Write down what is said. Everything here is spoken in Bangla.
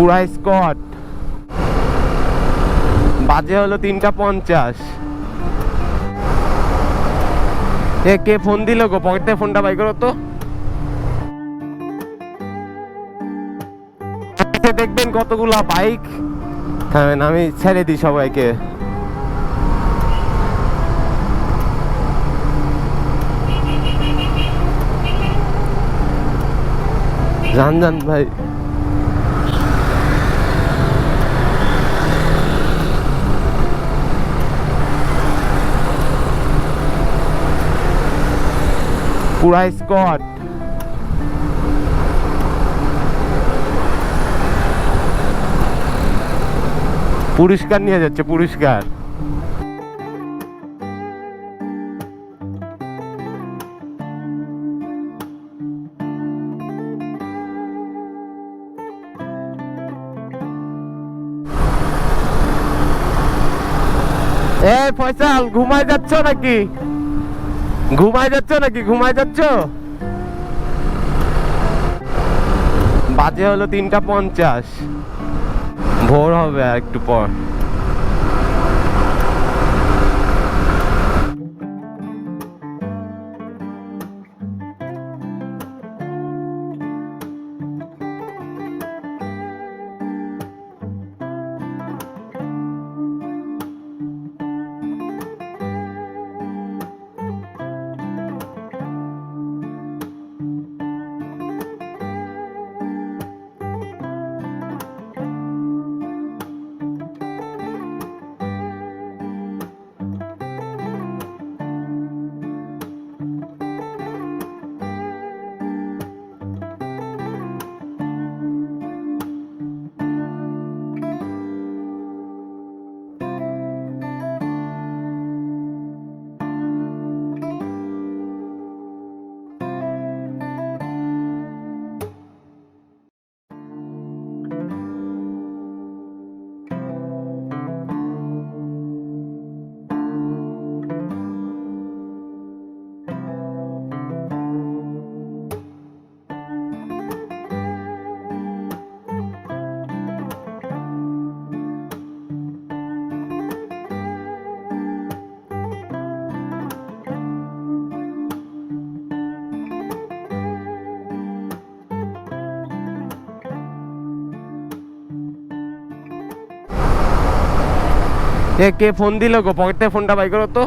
পুরা স্কট বাজে হলো তিনটা পঞ্চাশ। এ, কে ফোন দিল গো? পকেট ফোনটা বাই করো তো। দেখবেন কতগুলা বাইক থামেন, আমি ছেড়ে দিই সবাইকে। যান যান ভাই। পুরা স্কট পুরস্কার নিয়ে যাচ্ছে পুরস্কার। এ ফয়সাল ঘুমায় যাচ্ছ নাকি? ঘুমায় যাচ্ছ নাকি? ঘুমায় যাচ্ছ? বাজে হলো তিনটা পঞ্চাশ। ভোর হবে আর একটু পর। কে ফোন দিল গো? পকেট থেকে ফোনটা বাই করো তো।